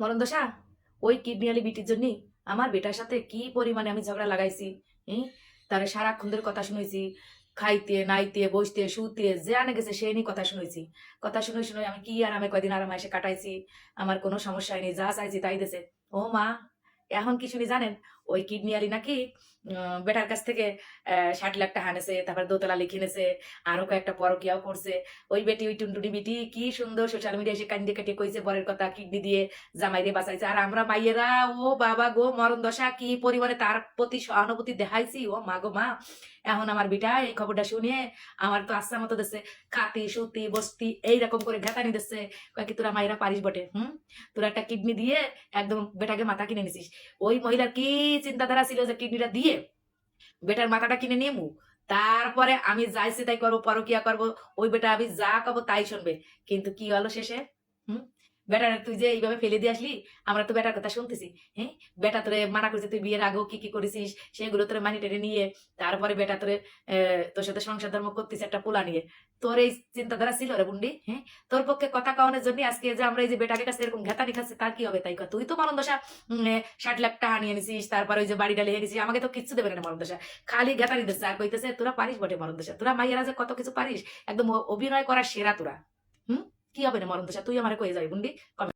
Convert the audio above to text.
মরণদশা? ওই কিডনিয়ালি বিটির জন্য আমার বেটার সাথে কি পরিমাণে আমি ঝগড়া লাগাইছি হ্যাঁ তারে সারাক্ষণ ধরে কথা শুনেছি খাইতে, নাইতে, বসতে শুতে যে আনে গেছে সে নিয়ে কথা শুনেছি কথা শুনে শুনে আমি কি আরামে কয়দিন আরামে এসে কাটাইছি, আমার কোনো সমস্যা হয়নি যা চাইছি তাই দেছে ও মা এখন কি শুনি জানেন? ওই কিডনি আলি নাকি বেটার কাছ থেকে ষাট লাখ টাকা আনেছে, তারপর দোতলা লিখে নেছে আরও কয়েকটা পরকিয়াও করছে। ওই বেটি, ওই টুনটুনি বেটি কি সুন্দর সোশ্যাল মিডিয়া এসে কান্দি কেটে কইছে বরের কথা, কিডনি দিয়ে জামাই দিয়ে বাঁচাইছে। আর আমরা মাইয়েরা, ও বাবা গো, মরণ দশা, কি পরিমাণে তার প্রতি সহানুভূতি দেখাইছি? ও মা গো মা। এখন আমার বিটা এই খবরটা শুনে আমার তো আস্থা মতো দিচ্ছে খাতি, সুতি, বস্তি এইরকম করে ঘেতানি দিচ্ছে কয় কি, তোরা মায়েরা পারিস বটে, হুম? তোরা একটা কিডনি দিয়ে একদম বেটাকে মাথা কিনে নিছিস। ওই মহিলার কি চিন্তাধারা ছিল যে কিডনিটা দিয়ে বেটার মাথাটা কিনে নিমু? তারপরে আমি যাইছি তাই করব, পরকিয়া করব, ওই বেটা আমি যা করব তাই শুনবে। কিন্তু কি হলো শেষে? হুম? বেটার তুই যে এইভাবে ফেলে দিয়ে আসলি, আমরা তো বেটার কথা শুনতেছি। হ্যাঁ? বেটা তোরে মানা করেছে, তুই বিয়ের আগেও কি কি করেছিস, সেগুলো তোরে মানি টেনে নিয়ে, তারপরে বেটা তোরে তোর সাথে সংসার ধর্ম করতেছে একটা পোলা নিয়ে। তোর এই চিন্তাধারা ছিল রে বুন্ডি হ্যাঁ? তোর পক্ষে কথা কাওয়ানোর জন্য আজকে যে আমরা এই যে বেটাকে কাছে এরকম ঘেতানি খাচ্ছে, তার কি হবে তাই কর তুই তো মরণ দশা ষাট লাখ টাকা নিয়ে নিছিস তারপরে ওই যে বাড়িটা লিখে নিছিস আমাকে তো কিচ্ছু দেবে না মরণ দশা। খালি ঘেতানি দিচ্ছে, আর কইতেছে, তোরা পারিস বটে মরণ দশা। তোরা মাইয়েরা যে কত কিছু পারিস, একদম অভিনয় করার সেরা তোরা। হুম? কি হবে না মরণ তুই আমার কয়ে যাবি বুন্ডি?